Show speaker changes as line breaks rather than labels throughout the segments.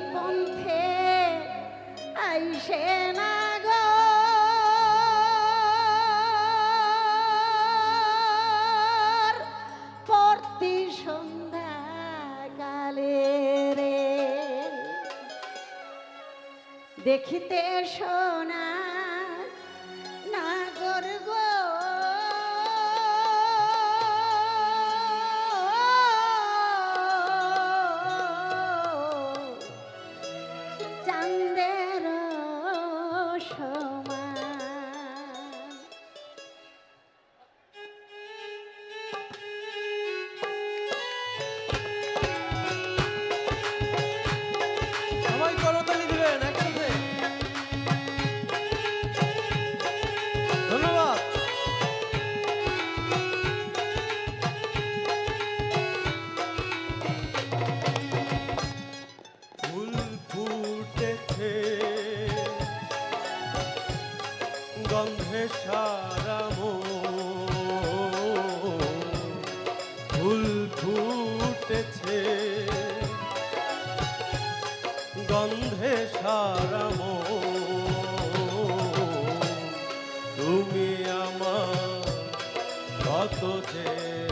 পন্থে আইসে না গো। পরতি সন্ধ্যা কালে রে। দেখিতে সোনা
সারাম। ফুল ফুটেছে। গন্ধে সারাম। তুমি আমার কত যে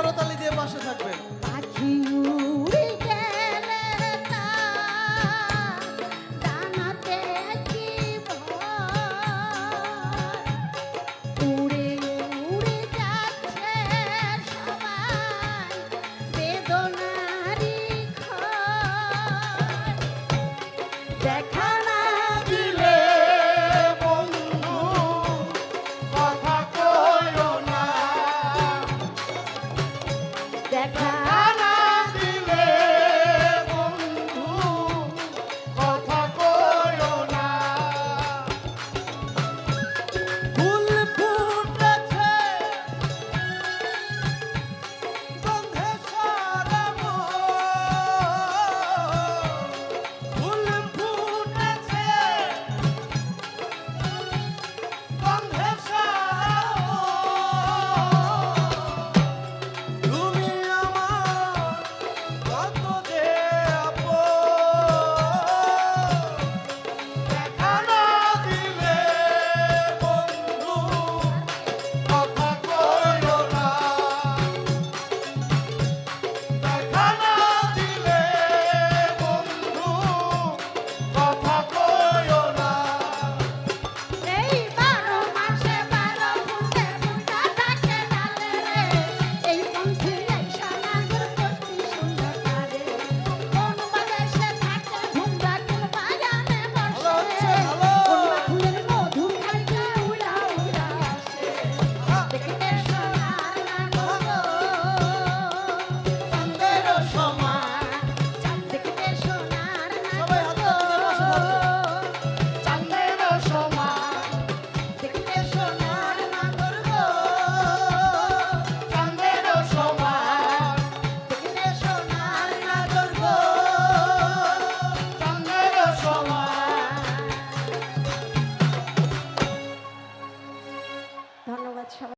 করতালি দিয়ে পাশে
থাকবেন। that crowd.